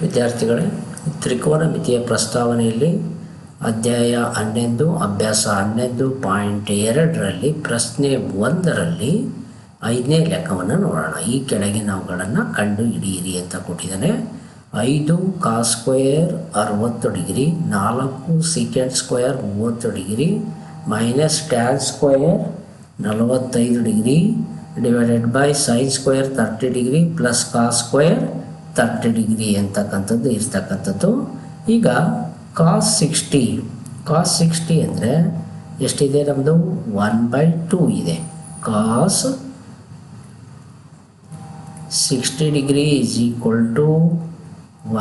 ವಿದ್ಯಾರ್ಥಿಗಳೇ, ತ್ರಿಕೋನ ಮಿತಿಯ ಪ್ರಸ್ತಾವನೆಯಲ್ಲಿ ಅಧ್ಯಾಯ ಹನ್ನೊಂದು ಅಭ್ಯಾಸ ಹನ್ನೊಂದು ಪಾಯಿಂಟ್ ಎರಡರಲ್ಲಿ, ಪ್ರಶ್ನೆ ಒಂದರಲ್ಲಿ ಐದನೇ ಲೆಕ್ಕವನ್ನು ನೋಡೋಣ. ಈ ಕೆಳಗಿನವುಗಳನ್ನು ಕಂಡು ಹಿಡಿಯಿರಿ ಅಂತ ಕೊಟ್ಟಿದ್ದಾನೆ. ಐದು ಕಾ ಸ್ಕ್ವೇರ್ ಅರವತ್ತು ಡಿಗ್ರಿ, ನಾಲ್ಕು ಸೀಕೆಂಡ್ ಸ್ಕ್ವೇರ್ ಮೂವತ್ತು ಡಿಗ್ರಿ, ಮೈನಸ್ ಟ್ಯಾನ್ ಸ್ಕ್ವೇರ್ ನಲವತ್ತೈದು degree, divided by sine square thirty degree, plus cos square thirty degree ಅಂತಕ್ಕಂಥದ್ದು ಇರ್ತಕ್ಕಂಥದ್ದು. ಈಗ ಕಾಸ್ ಸಿಕ್ಸ್ಟಿ ಕಾಸ್ ಸಿಕ್ಸ್ಟಿ ಅಂದರೆ ಎಷ್ಟಿದೆ ನಮ್ಮದು ಒನ್ ಬೈ ಟೂ ಇದೆ. Cos sixty degree is equal to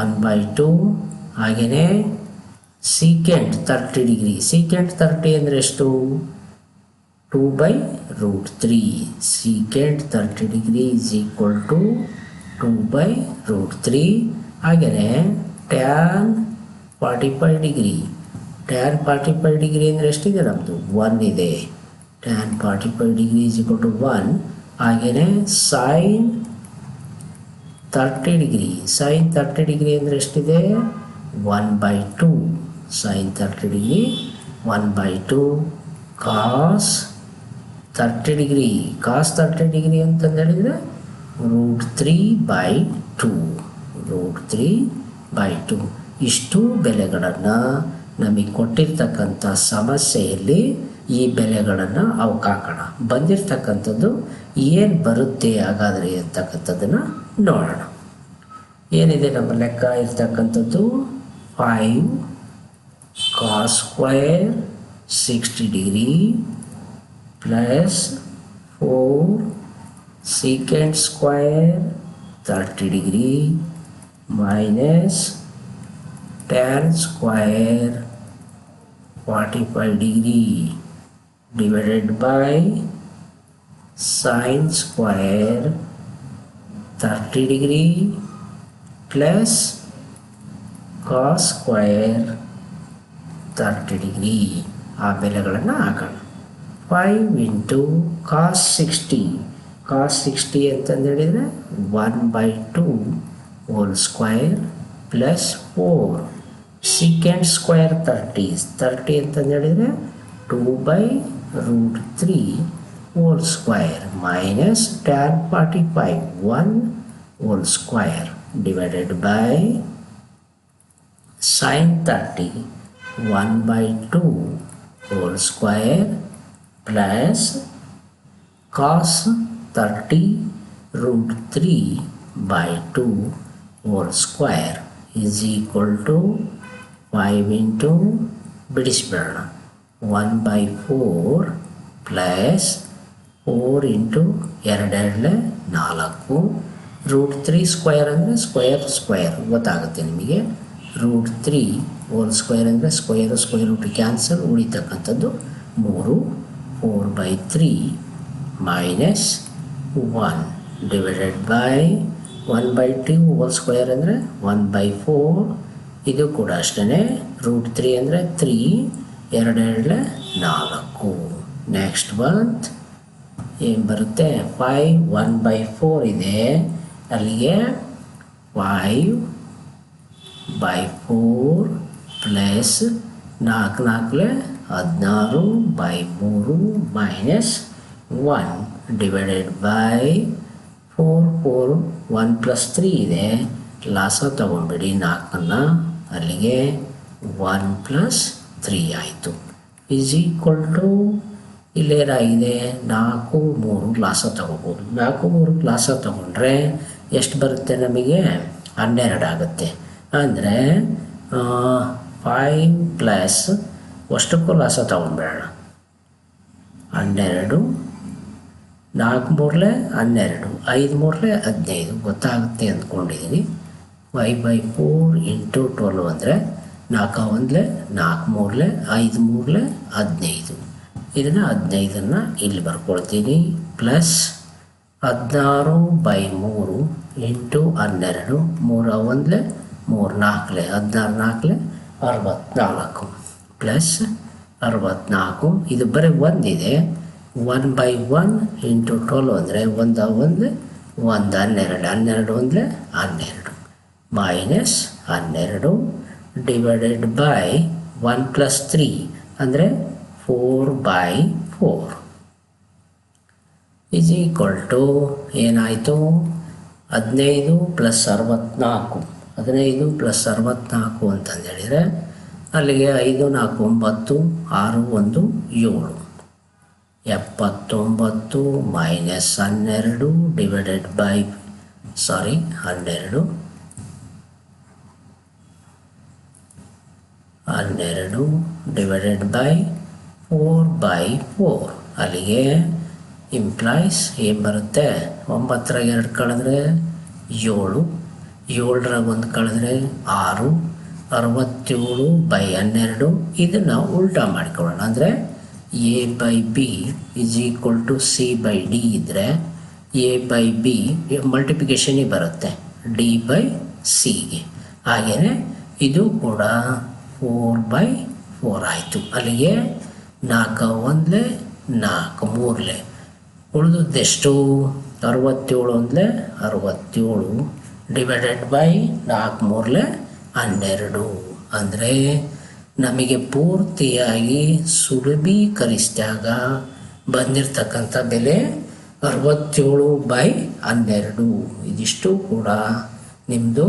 one by two ಹಾಗೆಯೇ secant thirty degree secant thirty ಅಂದರೆ ಎಷ್ಟು? Two by root three secant thirty degree is equal to two by root three ಹಾಗೆಯೇ tan forty five degree tan forty five degree ಅಂದರೆ ಎಷ್ಟಿದೆ ನಮ್ಮದು one ಇದೆ. Tan forty five degree is equal to one ಹಾಗೆಯೇ sine thirty degree sine thirty degree ಅಂದರೆ ಎಷ್ಟಿದೆ? One by two sine thirty degree one by two cos thirty degree cos thirty degree ಅಂತಂದು root three by two root three by two ಇಷ್ಟು ಬೆಲೆಗಳನ್ನು ನಮಗೆ ಕೊಟ್ಟಿರ್ತಕ್ಕಂಥ ಸಮಸ್ಯೆಯಲ್ಲಿ ಈ ಬೆಲೆಗಳನ್ನು ಅವಕಾಕೋಣ. ಬಂದಿರತಕ್ಕಂಥದ್ದು ಏನು ಬರುತ್ತೆ ಹಾಗಾದರೆ ಇರ್ತಕ್ಕಂಥದ್ದನ್ನು ನೋಡೋಣ. ಏನಿದೆ ನಮ್ಮ ಲೆಕ್ಕ ಇರ್ತಕ್ಕಂಥದ್ದು? Five cos square sixty degree plus four secant square thirty degree minus tan square forty five degree divided by sine square 30 degree plus cos square 30 degree. ಆ ಬೆಲೆಗಳನ್ನು ಹಾಕೋಣ five into cos sixty cos sixty ಅಂತಂದು ಹೇಳಿದರೆ one by two whole square plus four secant square thirty thirty ಅಂತಂದು ಹೇಳಿದರೆ two by root three whole square minus tan forty five one whole square divided by sine thirty one by two whole square plus cos 30 root 3 by 2 whole square is equal to 5 into ಬಿಡಿಸ್ಬೇಡ 1 by four plus four into ಎರಡೆರಡಲೆ ನಾಲ್ಕು. Root three square ಅಂದರೆ square square ಗೊತ್ತಾಗುತ್ತೆ ನಿಮಗೆ. Root three whole square ಅಂದರೆ square square root cancel ಉಳಿತಕ್ಕಂಥದ್ದು ಮೂರು. Four by three minus one divided by one by two whole square ಅಂದರೆ one by four ಇದು ಕೂಡ ಅಷ್ಟೇ ರೂಟ್ ತ್ರೀ ಅಂದರೆ ತ್ರೀ ಎರಡೆರಡಲೆ ನಾಲ್ಕು. ನೆಕ್ಸ್ಟ್ ಬಂತ್ ಏನು ಬರುತ್ತೆ? ಫೈವ್ ಒನ್ ಬೈ ಫೋರ್ ಇದೆ. ಅಲ್ಲಿಗೆ ಫೈವ್ ಬೈ ಫೋರ್ ಪ್ಲಸ್ ನಾಲ್ಕು ನಾಲ್ಕಲೆ ಹದಿನಾರು ಬೈ ಮೂರು minus one divided by four four one plus three ಇದೆ. ಲಾಸ ತಗೊಂಡ್ಬಿಡಿ, ನಾಲ್ಕನ್ನು. ಅಲ್ಲಿಗೆ ಒನ್ ಪ್ಲಸ್ ತ್ರೀ ಆಯಿತು. ಈಸ್ ಈಕ್ವಲ್ ಟು ಇಲ್ಲೇನಾಗಿದೆ ನಾಲ್ಕು, ಮೂರು ಲಾಸ ತೊಗೋಬೋದು. ನಾಲ್ಕು, ಮೂರು ಲಾಸ ತಗೊಂಡ್ರೆ ಎಷ್ಟು ಬರುತ್ತೆ ನಮಗೆ? ಹನ್ನೆರಡು ಆಗುತ್ತೆ. ಅಂದರೆ ಫೈವ್ ಪ್ಲಸ್ ಅಷ್ಟಕ್ಕೂ ಲಾಸ ತೊಗೊಂಡ್ಬೇಡ ಹನ್ನೆರಡು ನಾಲ್ಕು ಮೂರಲೆ ಹನ್ನೆರಡು, ಐದು ಮೂರಲೆ ಹದಿನೈದು ಗೊತ್ತಾಗುತ್ತೆ ಅಂದ್ಕೊಂಡಿದ್ದೀನಿ five by four into twelve ಅಂದರೆ ನಾಲ್ಕು ಒಂದಲೆ ನಾಲ್ಕು ಮೂರಲೆ ಐದು ಮೂರಲೆ ಹದಿನೈದು. ಇದನ್ನು ಹದಿನೈದನ್ನು ಇಲ್ಲಿ ಬರ್ಕೊಳ್ತೀನಿ. ಪ್ಲಸ್ ಹದಿನಾರು ಬೈ ಮೂರು ಎಂಟು ಹನ್ನೆರಡು, ಮೂರ ಒಂದಲೆ ಮೂರು ನಾಲ್ಕಲೆ, ಹದಿನಾರು ನಾಲ್ಕಲೆ ಅರವತ್ತ್ನಾಲ್ಕು ಪ್ಲಸ್ ಅರವತ್ತ್ನಾಲ್ಕು ಇದು ಬರೀ ಒಂದಿದೆ. One by one into twelve ಅಂದರೆ ಒಂದು ಒಂದು ಒಂದು ಹನ್ನೆರಡು ಹನ್ನೆರಡು ಅಂದರೆ ಹನ್ನೆರಡು. ಮೈನಸ್ ಹನ್ನೆರಡು divided by one plus three ಅಂದರೆ four by four is equal to ಏನಾಯಿತು? ಹದಿನೈದು ಪ್ಲಸ್ ಅರವತ್ತ್ನಾಲ್ಕು ಹದಿನೈದು ಪ್ಲಸ್ ಅರವತ್ತ್ನಾಲ್ಕು ಅಂತಂದೇಳಿದರೆ ಅಲ್ಲಿಗೆ ಐದು ನಾಲ್ಕು ಒಂಬತ್ತು, ಆರು ಒಂದು ಏಳು. ಎಪ್ಪತ್ತೊಂಬತ್ತು ಮೈನಸ್ ಹನ್ನೆರಡು ಡಿವೈಡೆಡ್ ಬೈ ಸಾರಿ ಹನ್ನೆರಡು. ಹನ್ನೆರಡು divided by four by four ಅಲ್ಲಿಗೆ ಇಂಪ್ಲಾಯ್ಸ್ ಏನು ಬರುತ್ತೆ? ಒಂಬತ್ತರಾಗ ಎರಡು ಕಳೆದ್ರೆ ಏಳು. ಏಳರಾಗ ಒಂದು ಕಳೆದ್ರೆ ಆರು. ಅರವತ್ತೇಳು ಬೈ ಹನ್ನೆರಡು. ಇದನ್ನು ಉಲ್ಟಾ ಮಾಡ್ಕೊಳ್ಳೋಣ. ಅಂದರೆ A by B is equal to C by D ಇದ್ದರೆ ಎ ಬೈ ಬಿ ಮಲ್ಟಿಪ್ಲಿಕೇಶನ್ನೇ ಬರುತ್ತೆ. ಡಿ ಬೈ ಸಿಗೆ ಹಾಗೆಯೇ ಇದು ಕೂಡ ಫೋರ್ ಬೈ ಫೋರ್ ಆಯಿತು. ಅಲ್ಲಿಗೆ ನಾಲ್ಕು ಒಂದಲೇ ನಾಲ್ಕು ಮೂರಲೆ. ಉಳಿದದ್ದೆಷ್ಟು ಅರವತ್ತೇಳು ಒಂದಲೇ ಅರವತ್ತೇಳು ಡಿವೈಡೆಡ್ ಬೈ ನಾಲ್ಕು ಮೂರಲೆ ಹನ್ನೆರಡು. ಅಂದರೆ ನಮಗೆ ಪೂರ್ತಿಯಾಗಿ ಸುಲಭೀಕರಿಸಿದಾಗ ಬಂದಿರತಕ್ಕಂಥ ಬೆಲೆ ಅರವತ್ತೇಳು ಬೈ ಹನ್ನೆರಡು. ಇದಿಷ್ಟು ಕೂಡ ನಿಮ್ಮದು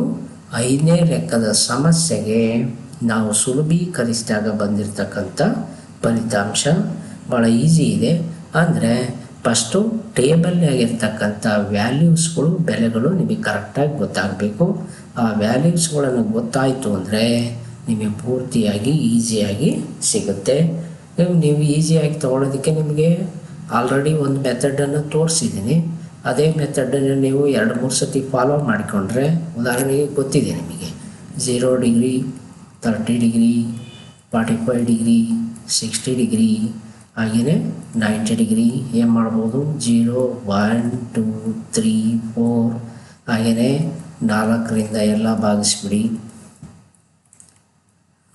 ಐದನೇ ಲೆಕ್ಕದ ಸಮಸ್ಯೆಗೆ ನಾವು ಸುಲಭೀಕರಿಸಿದಾಗ ಬಂದಿರತಕ್ಕಂಥ ಫಲಿತಾಂಶ ಭಾಳ ಈಸಿ ಇದೆ. ಅಂದರೆ ಫಸ್ಟು ಟೇಬಲ್ನಾಗಿರ್ತಕ್ಕಂಥ ವ್ಯಾಲ್ಯೂಸ್ಗಳು, ಬೆಲೆಗಳು ನಿಮಗೆ ಕರೆಕ್ಟಾಗಿ ಗೊತ್ತಾಗಬೇಕು. ಆ ವ್ಯಾಲ್ಯೂಸ್ಗಳನ್ನು ಗೊತ್ತಾಯಿತು ಅಂದರೆ ನಿಮಗೆ ಪೂರ್ತಿಯಾಗಿ ಈಸಿಯಾಗಿ ಸಿಗುತ್ತೆ. ನೀವು ಈಸಿಯಾಗಿ ತೊಗೊಳೋದಕ್ಕೆ ನಿಮಗೆ ಆಲ್ರೆಡಿ ಒಂದು ಮೆಥಡನ್ನು ತೋರಿಸಿದ್ದೀನಿ. ಅದೇ ಮೆಥಡನ್ನು ನೀವು ಎರಡು, ಮೂರು ಸತಿ ಫಾಲೋ ಮಾಡಿಕೊಂಡ್ರೆ ಉದಾಹರಣೆಗೆ ಗೊತ್ತಿದೆ ನಿಮಗೆ. Zero degree thirty degree forty five degree sixty degree ಹಾಗೆಯೇ ನೈಂಟಿ ಡಿಗ್ರಿ ಏನು ಮಾಡ್ಬೋದು? Zero one two three four ಹಾಗೆಯೇ ನಾಲ್ಕರಿಂದ ಎಲ್ಲ ಭಾಗಿಸ್ಬಿಡಿ.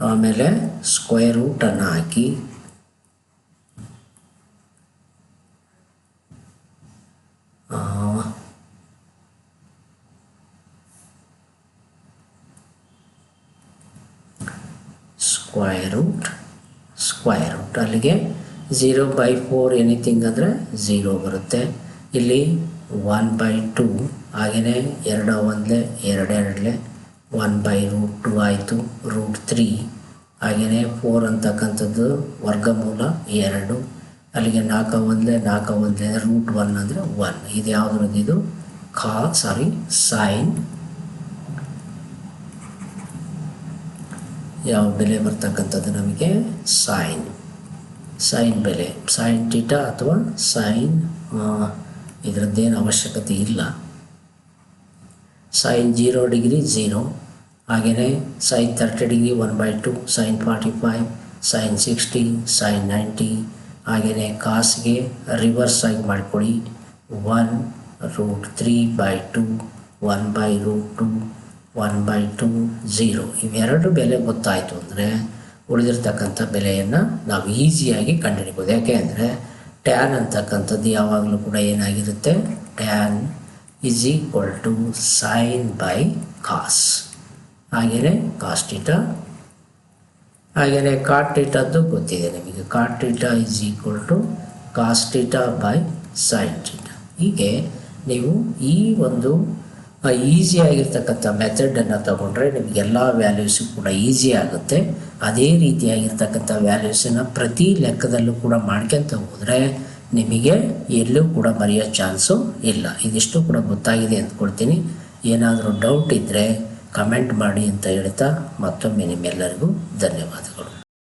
ಆಮೇಲೆ ಸ್ಕ್ವೇರ್ ರೂಟನ್ನು ಹಾಕಿ. ಸ್ಕ್ವೈರ್ ರೂಟ್ ಸ್ಕ್ವೈರ್ ರೂಟ್ ಅಲ್ಲಿಗೆ ಝೀರೋ ಬೈ ಫೋರ್ ಎನಿಥಿಂಗ್ ಅಂದರೆ ಝೀರೋ ಬರುತ್ತೆ. ಇಲ್ಲಿ ಒನ್ ಬೈ ಟು ಹಾಗೆಯೇ ಎರಡು ಒಂದಲೇ ಎರಡೆರಡಲೆ ಒನ್ ಬೈ ರೂಟ್ ಟು ಆಯಿತು. ರೂಟ್ ತ್ರೀ ಹಾಗೆಯೇ ಫೋರ್ ಅಂತಕ್ಕಂಥದ್ದು ವರ್ಗಮೂಲ ಎರಡು. ಅಲ್ಲಿಗೆ ನಾಲ್ಕು ಒಂದಲೇ ನಾಲ್ಕು ಒಂದಲೇ ರೂಟ್ ಒನ್ ಅಂದರೆ ಒನ್ ಇದು ಯಾವುದ್ರದ್ದು? ಇದು ಖಾ ಸಾರಿ ಸೈನ್ ಯಾವ ಬೆಲೆ ಬರ್ತಕ್ಕಂಥದ್ದು ನಮಗೆ? ಸೈನ್ ಸೈನ್ ಬೆಲೆ. ಸೈನ್ ಟೀಟಾ ಅಥವಾ ಸೈನ್ ಇದರದ್ದೇನು ಅವಶ್ಯಕತೆ ಇಲ್ಲ. ಸೈನ್ ಜೀರೋ ಡಿಗ್ರಿ ಝೀರೋ ಹಾಗೆಯೇ sine thirty degree one by two sine forty five sine sixty sine ninety ಹಾಗೆಯೇ ಕಾಸ್ಗೆ ರಿವರ್ಸ್ ಆಗಿ ಮಾಡಿಕೊಡಿ one root three by two one by root two one by two zero ಇವೆರಡು ಬೆಲೆ ಗೊತ್ತಾಯಿತು ಅಂದರೆ ಉಳಿದಿರ್ತಕ್ಕಂಥ ಬೆಲೆಯನ್ನು ನಾವು ಈಸಿಯಾಗಿ ಕಂಡುಹಿಡಿಬೋದು. ಯಾಕೆ ಅಂದರೆ ಟ್ಯಾನ್ ಅಂತಕ್ಕಂಥದ್ದು ಯಾವಾಗಲೂ ಕೂಡ ಏನಾಗಿರುತ್ತೆ? Tan is equal to sine by cos ಹಾಗೆಯೇ ಕಾಸ್ಟಿಟ ಹಾಗೆಯೇ ಕಾಟ್ ಟೀಟದ್ದು ಗೊತ್ತಿದೆ ನಿಮಗೆ. Cot theta is equal to cos theta by sine theta ಹೀಗೆ ನೀವು ಈ ಒಂದು ಈಸಿಯಾಗಿರ್ತಕ್ಕಂಥ ಮೆಥಡನ್ನು ತಗೊಂಡ್ರೆ ನಿಮಗೆಲ್ಲ ವ್ಯಾಲ್ಯೂಸು ಕೂಡ ಈಸಿ ಆಗುತ್ತೆ. ಅದೇ ರೀತಿಯಾಗಿರ್ತಕ್ಕಂಥ ವ್ಯಾಲ್ಯೂಸನ್ನು ಪ್ರತಿ ಲೆಕ್ಕದಲ್ಲೂ ಕೂಡ ಮಾಡ್ಕೊತ ಹೋದರೆ ನಿಮಗೆ ಎಲ್ಲೂ ಕೂಡ ಮರೆಯೋ ಚಾನ್ಸು ಇಲ್ಲ. ಇದಿಷ್ಟು ಕೂಡ ಗೊತ್ತಾಗಿದೆ ಅಂದ್ಕೊಳ್ತೀನಿ. ಏನಾದರೂ ಡೌಟ್ ಇದ್ದರೆ ಕಮೆಂಟ್ ಮಾಡಿ ಅಂತ ಹೇಳ್ತಾ ಮತ್ತೊಮ್ಮೆ ನಿಮ್ಮೆಲ್ಲರಿಗೂ ಧನ್ಯವಾದಗಳು.